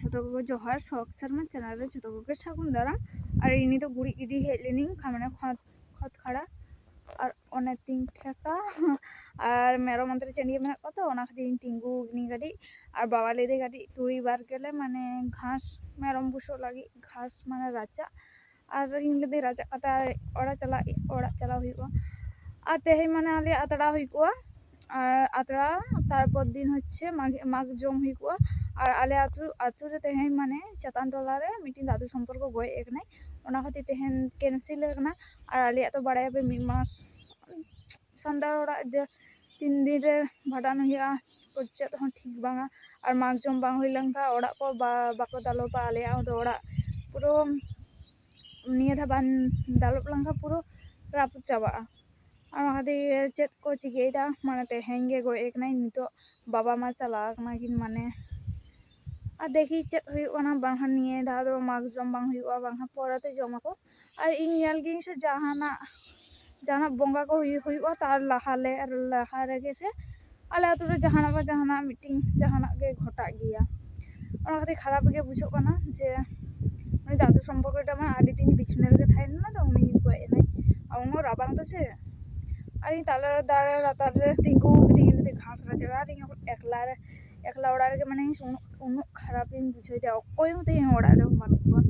ছোটবাবু জহার শখ শর্মা চ্যানেলে ছোটবাবুকে স্বাগত দ্বারা আর ইনি তো গুড়ি ইডি হেলেনিং, খামানে খত খত খাড়া আর অনেক তিন টাকা আর মেরো মন্ত্রে চেনিয়ে মেনে কত অনেক দিন টিঙ্গু গিনি গাড়ি, আর বাবা লেদে গাড়ি তুই বার গেলে মানে ঘাস মেরম বুসো লাগে, ঘাস মানে রাজা, আর ইন লেদে রাজা কথা ওরা চালা ওরা চালা হইব আর তেহে মানে আলে আতড়া হইকুয়া ᱟᱛᱨᱟ ᱛᱟᱨᱯᱚᱨ ᱫᱤᱱ ᱦᱚᱪᱪᱷᱮ ᱢᱟᱜᱽ ᱡᱚᱢ ᱦᱩᱭ ᱠᱚᱜᱼᱟ ᱟᱨ ᱟᱞᱮ ᱟᱛᱩ ᱟᱛᱩ ᱨᱮ ᱛᱮᱦᱮᱧ ᱢᱟᱱᱮ ᱪᱟᱛᱟᱱ ᱴᱚᱞᱟ ᱨᱮ ᱢᱤᱫᱴᱤᱱ ᱫᱟᱫᱩ ᱥᱚᱢᱯᱚᱨᱠᱚ ᱜᱚᱡ ᱟᱠᱟᱱᱟᱭ ᱚᱱᱟ ᱠᱷᱟᱹᱛᱤᱨ ᱛᱮᱦᱮᱧ ᱠᱮᱱᱥᱮᱞ ᱟᱠᱟᱱᱟ ᱟᱨ ᱟᱞᱮᱭᱟᱜ ᱫᱚ ᱵᱟᱲᱟᱭᱟᱯᱮ ᱢᱤᱫ ᱢᱟᱥ ᱥᱟᱱᱛᱟᱲ ᱦᱚᱲᱟᱜ ᱛᱤᱱ ᱫᱤᱱ ᱨᱮ ᱵᱷᱟᱸᱰᱟᱱ ᱦᱩᱭᱩᱜᱼᱟ ᱪᱮᱫ ᱦᱚᱸ ᱴᱷᱤᱠ ᱵᱟᱝᱟ ᱟᱨ ᱢᱟᱜᱽ ᱡᱚᱢ ᱵᱟᱝ ᱦᱩᱭ ᱞᱮᱱᱠᱷᱟᱱ ᱚᱲᱟᱜ ᱠᱚ ᱵᱟᱠᱚ ᱫᱟᱞᱚᱵᱟ ᱟᱞᱮᱭᱟᱜ ᱫᱚ ᱚᱲᱟᱜ ᱯᱩᱨᱟᱹ ᱱᱤᱭᱟᱹ ᱫᱷᱟᱣ ᱵᱟᱝ ᱫᱟᱞᱚᱵ ᱞᱮᱱᱠᱷᱟᱱ ᱯᱩᱨᱟᱹ ᱨᱟᱹᱯᱩᱫ ᱪᱟᱵᱟᱜᱼᱟ ᱟᱨ ᱚᱱᱟᱛᱮ ᱪᱮᱫ ᱠᱚ ᱪᱤᱠᱟᱹᱭᱮᱫᱟ ᱢᱟᱱᱮ ᱛᱮᱦᱮᱧ ᱜᱮ ᱜᱚᱡ ᱟᱠᱟᱱᱟᱭ ᱱᱤᱛᱚᱜ ᱵᱟᱵᱟ ᱢᱟ ᱪᱟᱞᱟᱣ ᱟᱠᱟᱱᱟᱠᱤᱱ ᱢᱟᱱᱮ ᱟᱨ ᱫᱮᱠᱷᱤ ᱪᱮᱫ ᱦᱩᱭᱩᱜ ᱠᱟᱱᱟ ᱵᱟᱝᱠᱷᱟᱱ ᱱᱤᱭᱟᱹ ᱫᱷᱟᱣ ᱫᱚ ᱢᱟᱜᱽ ᱡᱚᱢ ᱵᱟᱝ ᱦᱩᱭᱩᱜᱼᱟ ᱵᱟᱝᱠᱷᱟᱱ ᱯᱚᱨᱮᱛᱮ ᱡᱚᱢᱟᱠᱚ ᱟᱨ ᱤᱧ ᱧᱮᱞ ᱜᱤᱭᱟᱹᱧ ᱥᱮ ᱡᱟᱦᱟᱱᱟᱜ ᱡᱟᱦᱟᱱᱟᱜ ᱵᱚᱸᱜᱟ ᱠᱚ ᱦᱩᱭᱩᱜᱼᱟ ᱛᱟᱨ ᱞᱟᱦᱟᱞᱮ ᱞᱟᱦᱟ ᱨᱮᱜᱮ ᱥᱮ ᱟᱞᱮ ᱟᱛᱳ ᱨᱮ ᱡᱟᱦᱟᱱᱟᱜ ᱵᱟ ᱡᱟᱦᱟᱱᱟᱜ ᱢᱤᱫᱴᱤᱱ ᱡᱟᱦᱟᱱᱟᱜ ᱜᱮ ᱜᱷᱚᱴᱟᱜ ᱜᱮᱭᱟ ᱚᱱᱟ ᱠᱷᱟᱹᱛᱤᱨ ᱠᱷᱟᱨᱟᱯ ᱜᱮ ᱵᱩᱡᱷᱟᱹᱜ ᱠᱟᱱᱟ ᱡᱮ ᱩᱱᱤ ᱫᱟᱫᱩ ᱥᱚᱢᱯᱚᱨᱠᱚ ᱴᱟᱜ ᱢᱟ ᱟᱹᱰᱤ ᱫᱤᱱ ᱵᱤᱪᱷᱱᱟᱹ ᱨᱮᱜᱮ ᱛᱟᱦᱮᱸ ᱞᱮᱱᱟ ᱛᱚ ᱩᱱᱤ ᱜᱚᱡ ᱮᱱᱟᱭ ᱟᱨ ᱩᱱᱟᱹᱜ ᱨᱟᱵᱟᱝ ᱫᱚ ᱥᱮ अरे ताला दाड़ा रहता है तिंगो तिंगले ते घास रा जड़ा रही एकला रे, एकला ओड़ा रे माने उन खराब इन बुझे जाओ। कोई होते ओड़ा रे मानु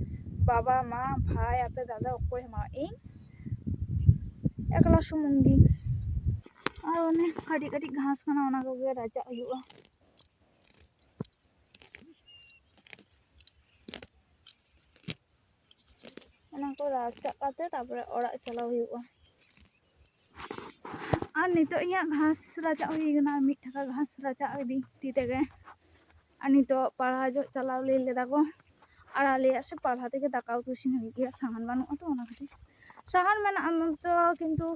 बाबा, माँ, भाई, आपे दादा कोई माँ इन एकला सुमुंगी। और उन्हें कटी कटी घास खाना उना को राजा हुआ ᱚᱱᱟ ᱠᱚ ᱨᱟᱪᱟᱜ ᱟᱨ ᱱᱤᱛᱚᱜ ᱤᱧᱟᱹᱜ ᱜᱷᱟᱥ ᱨᱟᱪᱟᱜ ᱦᱩᱭ ᱠᱟᱱᱟ ᱢᱤᱫ ᱴᱟᱠᱟ ᱜᱷᱟᱥ ᱨᱟᱪᱟᱜ ᱤᱫᱤ ᱛᱤ ᱛᱮᱜᱮ ᱟᱨ ᱱᱤᱛᱚᱜ ᱯᱟᱲᱦᱟᱣ ᱡᱚᱜ ᱪᱟᱞᱟᱣ ᱞᱟᱹᱭ ᱞᱮᱫᱟ ᱠᱚ ᱟᱨ ᱟᱞᱮᱭᱟᱜ ᱥᱮ ᱯᱟᱲᱦᱟᱣ ᱛᱮᱜᱮ ᱫᱟᱠᱟ ᱩᱛᱩ ᱤᱥᱤᱱ ᱦᱩᱭᱩᱜ ᱜᱮᱭᱟ ᱥᱟᱦᱟᱱ ᱵᱟᱹᱱᱩᱜᱼᱟ ᱛᱚ ᱚᱱᱟ ᱠᱷᱟᱹᱛᱤᱨ সাহান মানে আমার তো কিন্তু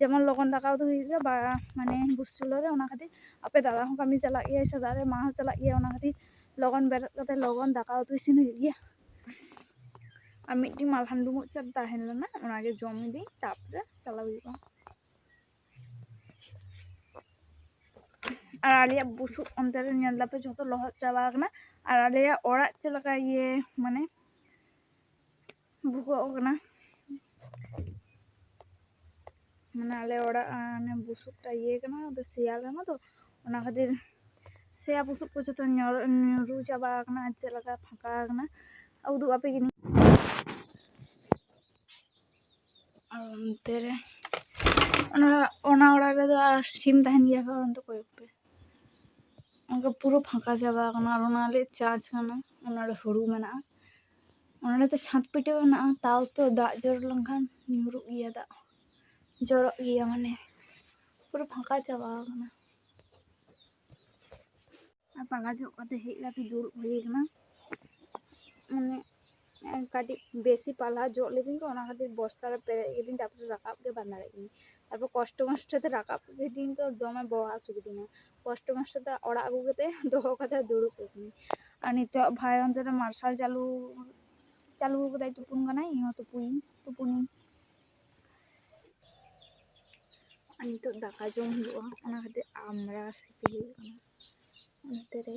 যেমন লগন টাকাও তো হয়েছে বা মানে বুসচুলরে ওনা খাতির আপে দাদা হোক আমি চালা গিয়ে সাদারে মা হোক চালা গিয়ে ওনা খাতির লগন বেড়াত কাতে লগন টাকাও তো ইসিন হয়ে গিয়ে আর মিটটি মালহান ডুমুক চার তাহেন না ওনাকে জমি দিই তারপরে চালা হয়ে आलिया बस अंतर नापे जो लहत चाबाकना और आलिया और चलना ये मान बुकना मैं आलिया बसुकटा ये सियालना तो खातिर से बसुक को जो रू चाबाकना चलना फाकाकना उदुकपे गि ओना ओना सीम तहन गया तो कोई ᱚᱱᱠᱟ ᱯᱩᱨᱟᱹ ᱯᱷᱟᱸᱠᱟ ᱪᱟᱵᱟ ᱟᱠᱟᱱᱟ ᱟᱨ ᱚᱱᱟᱞᱮ ᱪᱟᱥ ᱠᱟᱱᱟ ᱚᱱᱟᱨᱮ ᱦᱩᱲᱩ ᱢᱮᱱᱟᱜᱼᱟ ᱚᱱᱟᱨᱮᱫᱚ ᱪᱷᱟᱸᱫᱽ ᱯᱤᱴᱷᱟᱹ ᱢᱮᱱᱟᱜᱼᱟ ᱛᱟᱣ ᱛᱚ ᱫᱟᱜ ᱡᱚᱨ ᱞᱮᱱᱠᱷᱟᱱ ᱧᱩᱨᱩᱜ ᱜᱮᱭᱟ ᱫᱟᱜ ᱡᱚᱨᱚᱜ ᱜᱮᱭᱟ ᱢᱟᱱᱮ ᱯᱩᱨᱟᱹ ᱯᱷᱟᱸᱠᱟ ᱪᱟᱵᱟ ᱟᱠᱟᱱᱟ ᱟᱨ ᱯᱷᱟᱸᱠᱟ ᱡᱚᱜ ᱠᱟᱛᱮ ᱦᱮᱡ ᱠᱟᱛᱮ ᱫᱩᱲᱩᱵ ᱦᱩᱭ ᱟᱠᱟᱱᱟ ᱢᱟᱱᱮ ᱠᱟᱹᱴᱤᱡ ᱵᱮᱥᱤ ᱯᱟᱞᱦᱟ ᱡᱚᱜ ᱞᱤᱫᱤᱧ ᱛᱚ ᱚᱱᱟ ᱠᱷᱟᱹᱛᱤᱨ ᱵᱚᱥᱛᱟ ᱨᱮ ᱯᱮᱨᱮᱡ ᱠᱤᱫᱤᱧ ᱛᱟᱨᱯᱚᱨᱮ ᱨᱟᱠᱟᱵ ᱜᱮ ᱵᱟᱝ ᱫᱟᱲᱮᱭᱟᱜ ᱛᱟᱨᱯᱚᱨ ᱠᱚᱥᱴᱚ ᱢᱚᱥᱴᱚ ᱛᱮ ᱨᱟᱠᱟᱵ ᱠᱤᱫᱤᱧ ᱛᱚ ᱫᱚᱢᱮ ᱵᱚᱦᱚᱜ ᱦᱟᱹᱥᱩ ᱠᱤᱫᱤᱧᱟ ᱠᱚᱥᱴᱚ ᱢᱚᱥᱴᱚ ᱛᱮ ᱚᱲᱟᱜ ᱟᱹᱜᱩ ᱠᱟᱛᱮ ᱫᱚᱦᱚ ᱠᱟᱛᱮ ᱫᱩᱲᱩᱵ ᱠᱤᱫᱤᱧ ᱟᱨ ᱱᱤᱛᱚᱜ ᱵᱷᱟᱭ ᱚᱱᱛᱮ ᱫᱚ ᱢᱟᱨᱥᱟᱞ ᱪᱟᱹᱞᱩ ᱪᱟᱹᱞᱩ ᱠᱟᱫᱟᱭ ᱛᱩᱯᱩᱱ ᱠᱟᱱᱟᱭ ᱤᱧ ᱦᱚᱸ ᱛᱩᱯᱩᱭᱤᱧ ᱛᱩᱯᱩᱱᱤᱧ ᱟᱨ ᱱᱤᱛᱚᱜ ᱫᱟᱠᱟ ᱡᱚᱢ ᱦᱩᱭᱩᱜᱼᱟ ᱚᱱᱟ ᱠᱷᱟᱹᱛᱤᱨ ᱟᱢᱲᱟ ᱥᱤᱯᱤ ᱦᱩᱭᱩᱜ ᱠᱟᱱᱟ ᱚᱱᱛᱮ ᱨᱮ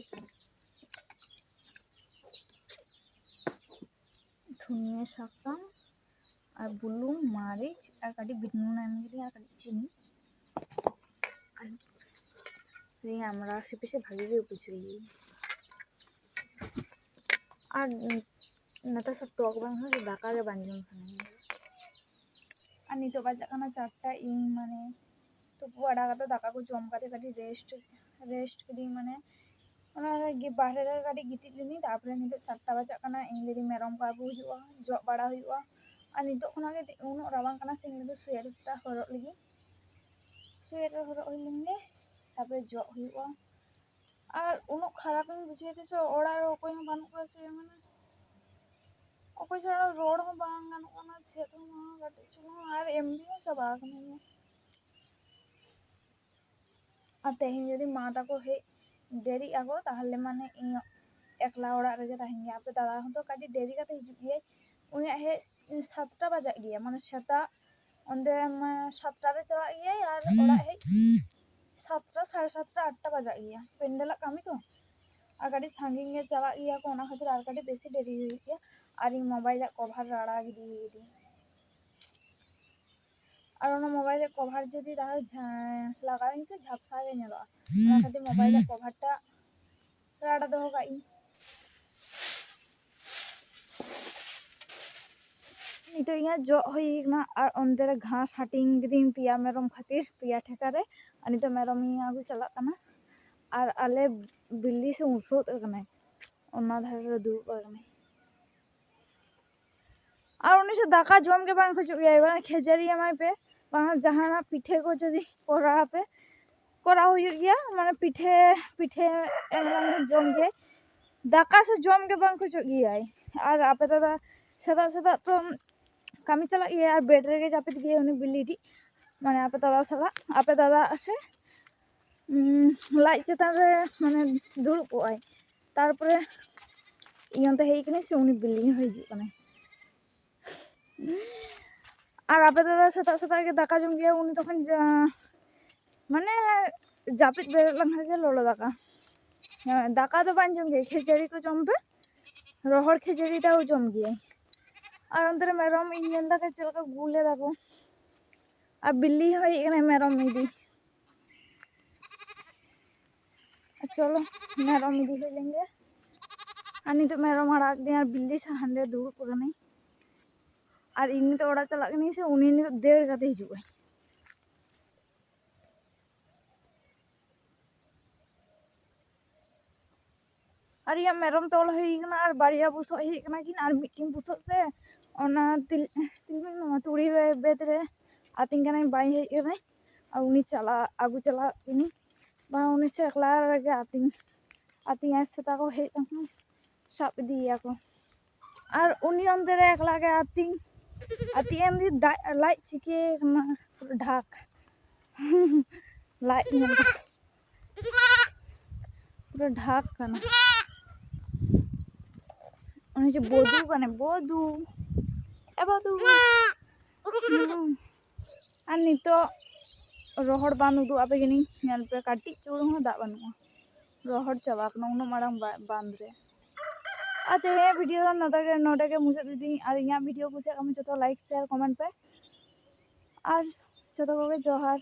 ᱥᱩᱱᱤᱭᱟ ᱥᱟᱠᱟᱢ ᱟᱨ ᱵᱩᱞᱩᱝ ᱢᱟᱹᱨᱤᱪ ᱟᱨ ᱠᱟᱹᱴᱤᱡ ᱵᱤᱴᱱᱩᱱ ᱮᱢ ᱠᱮᱫᱟ ᱟᱨ ᱠᱟᱹᱴᱤᱡ ᱪᱤᱱᱤ দিয়ে আমরা আশেপাশে ভাগিয়ে উপচুরি আর ᱱᱮᱛᱟᱨ ᱥᱚᱵ ᱴᱚᱠ ᱵᱟᱝ ᱦᱚᱸ ᱫᱟᱠᱟ ᱜᱮ ᱵᱟᱝ ᱡᱚᱢ ᱥᱟᱱᱟᱧᱟ ᱟᱨ ᱱᱤᱛᱚᱜ ᱵᱟᱡᱟᱜ ᱠᱟᱱᱟ ᱪᱟᱨᱴᱟ ᱤᱧ ᱢᱟᱱᱮ ᱛᱩᱯᱩ ᱟᱲᱟ ᱠᱟᱛᱮ ᱫᱟᱠᱟ ᱠᱚ ᱡᱚᱢ ᱠᱟᱛᱮ ᱠᱟᱹᱴᱤᱡ ᱨᱮᱥᱴ ᱨᱮᱥᱴ ᱠᱤᱫᱤᱧ ᱢᱟᱱᱮ बाहर गाड़ी गिटीज लिनी तपर बाजा इन दीदी मेरम कोई जो बड़ा और नितना उन रावा से सुयर हर लगे सुयर हर लिंगे तपर जो और उन खराब बुझे थे बनू सुना ᱰᱮᱨᱤᱜ ᱟᱠᱚ ᱛᱟᱦᱚᱞᱮ ᱢᱟᱱᱮ ᱤᱧ ᱮᱠᱞᱟ ᱚᱲᱟᱜ ᱨᱮᱜᱮ ᱛᱟᱦᱮᱱ ᱜᱮᱭᱟ ᱟᱯᱮ ᱫᱟᱫᱟ ᱦᱚᱸᱛᱚ ᱠᱟᱹᱴᱤᱡ ᱰᱮᱨᱤ ᱠᱟᱛᱮ ᱦᱤᱡᱩᱜ ᱜᱮᱭᱟᱭ ᱩᱱᱤᱭᱟᱜ ᱦᱮᱡ ᱥᱟᱛᱴᱟ ᱵᱟᱡᱟᱜ ᱜᱮᱭᱟ ᱢᱟᱱᱮ ᱥᱮᱛᱟᱜ ᱚᱸᱰᱮ ᱥᱟᱛᱴᱟ ᱨᱮ ᱪᱟᱞᱟᱜ ᱜᱮᱭᱟᱭ ᱟᱨ ᱚᱲᱟᱜ ᱦᱮᱡ ᱥᱟᱛᱴᱟ ᱥᱟᱲᱮ ᱥᱟᱛᱴᱟ ᱟᱴᱴᱟ ᱵᱟᱡᱟᱜ ᱜᱮᱭᱟ ᱯᱮᱱᱰᱮᱞᱟᱜ ᱠᱟᱹᱢᱤ ᱛᱚ ᱟᱨ ᱠᱟᱹᱴᱤᱡ ᱥᱟᱺᱜᱤᱧ ᱜᱮ ᱪᱟᱞᱟᱜ ᱜᱮᱭᱟ ᱠᱚ ᱚᱱᱟ ᱠᱷᱟᱹᱛᱤᱨ ᱟᱨ ᱠᱟᱹᱴᱤᱡ ᱵᱮᱥᱤ ᱰᱮᱨᱤ ᱦᱩᱭᱩᱜ ᱜᱮᱭᱟ ᱟᱨ ᱤᱧ ᱢᱳᱵᱟᱭᱤᱞᱟᱜ ᱠᱚᱵᱷᱟᱨ ᱨᱟᱲᱟ ᱜᱤᱰᱤ ᱠᱤᱫᱟᱹᱧ ᱟᱨ ᱚᱱᱟ ᱢᱳᱵᱟᱭᱤᱞ ᱨᱮᱭᱟᱜ ᱠᱚᱵᱷᱟᱨ ᱡᱩᱫᱤ ᱛᱟᱦᱚᱞᱮ ᱞᱟᱜᱟᱣᱤᱧ ᱥᱮ ᱡᱷᱟᱯᱥᱟ ᱜᱮ ᱧᱮᱞᱚᱜᱼᱟ ᱚᱱᱟ ᱠᱷᱟᱹᱛᱤᱨ ᱢᱳᱵᱟᱭᱤᱞ ᱨᱮᱭᱟᱜ ᱠᱚᱵᱷᱟᱨᱴᱟᱜ ᱨᱟᱲᱟ ᱫᱚᱦᱚ ᱠᱟᱜ ᱤᱧ ᱱᱤᱛᱚᱜ ᱤᱧᱟᱹᱜ ᱡᱚᱜ ᱦᱩᱭ ᱠᱟᱱᱟ ᱟᱨ ᱚᱱᱛᱮ ᱨᱮ ᱜᱷᱟᱥ ᱦᱟᱹᱴᱤᱧ ᱠᱤᱫᱤᱧ ᱯᱮᱭᱟ ᱢᱮᱨᱚᱢ ᱠᱷᱟᱹᱛᱤᱨ ᱯᱮᱭᱟ ᱴᱷᱮᱠᱟ ᱨᱮ ᱟᱨ ᱱᱤᱛᱚᱜ ᱢᱮᱨᱚᱢ ᱤᱧ ᱟᱹᱜᱩ ᱪᱟᱞᱟᱜ ᱠᱟᱱᱟ ᱟᱨ ᱟᱞᱮ ᱵᱤᱞᱤ ᱥᱮ ᱩᱥᱳᱫ ᱟᱠᱟᱱᱟᱭ ᱚᱱᱟ ᱫᱷᱟᱨᱮ ᱨᱮ ᱫᱩᱲᱩᱵ ᱟᱠᱟᱱᱟᱭ আর উনি সে দাকা জমকে পান খুঁজে খেজারি আমায় পে ᱵᱟᱝ ᱡᱟᱦᱟᱱᱟᱜ ᱯᱤᱴᱷᱟᱹ ᱠᱚ ᱡᱩᱫᱤ ᱠᱚᱨᱟᱣ ᱯᱮ ᱠᱚᱨᱟᱣ ᱦᱩᱭᱩᱜ ᱜᱮᱭᱟ ᱢᱟᱱᱮ ᱯᱤᱴᱷᱟᱹ ᱯᱤᱴᱷᱟᱹ ᱮᱢᱞᱟᱝ ᱡᱚᱢ ᱜᱮ ᱫᱟᱠᱟ ᱥᱮ ᱡᱚᱢ ᱜᱮ ᱵᱟᱝ ᱠᱷᱚᱡᱚᱜ ᱜᱮᱭᱟᱭ ᱟᱨ ᱟᱯᱮ ᱫᱟᱫᱟ ᱥᱮᱛᱟᱜ ᱥᱮᱛᱟᱜ ᱛᱚ ᱠᱟᱹᱢᱤ ᱪᱟᱞᱟᱜ ᱜᱮᱭᱟ ᱟᱨ ᱵᱮᱰ ᱨᱮᱜᱮ ᱡᱟᱹᱯᱤᱫ ᱜᱮᱭᱟ ᱩᱱᱤ ᱵᱤᱞᱤᱰᱤ ᱢᱟᱱᱮ ᱟᱯᱮ ᱫᱟᱫᱟ ᱥᱟᱞᱟᱜ ᱟᱯᱮ ᱫᱟᱫᱟ ᱥᱮ ᱞᱟᱡ ᱪᱮᱛᱟᱱ ᱨᱮ ᱢᱟᱱᱮ ᱫᱩᱲᱩᱵ ᱠᱚᱜᱼᱟᱭ ᱛᱟᱨᱯᱚᱨᱮ ᱤᱧ ᱚᱱᱛᱮ ᱦᱮᱡ ᱠᱟᱹᱱᱟᱹᱧ ᱥᱮ ᱩᱱᱤ ᱵᱤᱞᱤ ᱦᱚᱸ ᱦᱤᱡᱩᱜ ᱠᱟᱱᱟᱭ আর আবেদাদা সেটা সেটা ᱫᱟᱠᱟ ᱡᱚᱢ ᱜᱮᱭᱟ ᱩᱱᱤ তখন মানে জাপিত বেরোᱜ ᱞᱟᱝᱠᱷᱟᱱ ᱜᱮ ᱞᱚᱞᱚ ᱫᱟᱠᱟ ᱫᱟᱠᱟ ᱫᱚ ᱵᱟᱝ ᱡᱚᱢ ᱜᱮᱭᱟ ᱠᱷᱮᱡᱟᱲᱤ ᱠᱚ ᱡᱚᱢ ᱯᱮ ᱨᱚᱦᱚᱲ ᱠᱷᱮᱡᱟᱲᱤᱴᱟও জম গিয়ে আর অন্তরে মেরম ইᱧ ᱧᱮᱞ ᱫᱟᱠᱟ ᱪᱮᱫ ᱞᱮᱠᱟ ᱜᱩᱞᱮ ᱫᱟᱠᱚ আর বিল্লি হয়ে এখানে মেরম ইদি চলো মেরম ইদি হয়ে লেঙ্গে আর নিতো মেরম আড়াক দিয়ে আর বিল্লি সাহান্ডে দূর করে নেই আর ᱤᱧ ᱱᱤᱛᱚᱜ ᱚᱲᱟᱜ ᱪᱟᱞᱟᱜ ᱠᱟᱹᱱᱟᱹᱧ ᱥᱮ ᱩᱱᱤ ᱱᱤᱛᱚᱜ ᱫᱟᱹᱲ ᱠᱟᱛᱮ ᱦᱤᱡᱩᱜ ᱟᱭ আর ᱤᱧᱟᱹᱜ ᱢᱮᱨᱚᱢ ᱛᱚᱞ ᱦᱩᱭ ᱠᱟᱱᱟ ᱟᱨ ᱵᱟᱨᱭᱟ ᱵᱩᱥᱟᱹᱜ ᱦᱮᱡ ᱠᱟᱱᱟ ᱠᱤᱱ ᱟᱨ ᱢᱤᱫᱴᱤᱱ ᱵᱩᱥᱟᱹᱜ ᱥᱮ ᱚᱱᱟ ᱛᱤᱞ ᱛᱤᱞᱢᱤᱧ ᱱᱚᱣᱟ ᱛᱩᱲᱤ ᱵᱮᱫ ᱨᱮ ᱟᱹᱛᱤᱧ ᱠᱟᱱᱟᱭ ᱵᱟᱭ ᱦᱮᱡ ᱠᱟᱱᱟᱭ আর উনি চালা আগু চালাক তিনি বা উনি সে একলা রেগে আতিং আতিং আর সেটা কো হেজ তখন সাপ ইদিয়াকো আর উনি অন্তে রে একলা At the end, it died. I like to give ढाक करना उन्हें जो और नितो रोहड़ बाँध उदू आप पे काटी चूड़ दा बनू रहा चाबा उन मांग बाँध रहे ᱟᱛᱮ ᱵᱷᱤᱰᱤᱭᱳ ᱱᱚᱰᱮ ᱱᱚᱰᱮᱜᱮ ᱢᱩᱪᱟᱹᱫ ᱤᱫᱤᱧ ᱟᱨ ᱤᱧᱟᱹᱜ ᱵᱷᱤᱰᱤᱭᱳ ᱠᱩᱥᱤᱭᱟᱜ ᱠᱷᱟᱱ ᱡᱚᱛᱚ ᱞᱟᱭᱤᱠ ᱥᱮᱭᱟᱨ ᱠᱚᱢᱮᱱᱴ ᱯᱮ ᱟᱨ ᱡᱚᱛᱚ ᱠᱚᱜᱮ ᱡᱚᱦᱟᱨ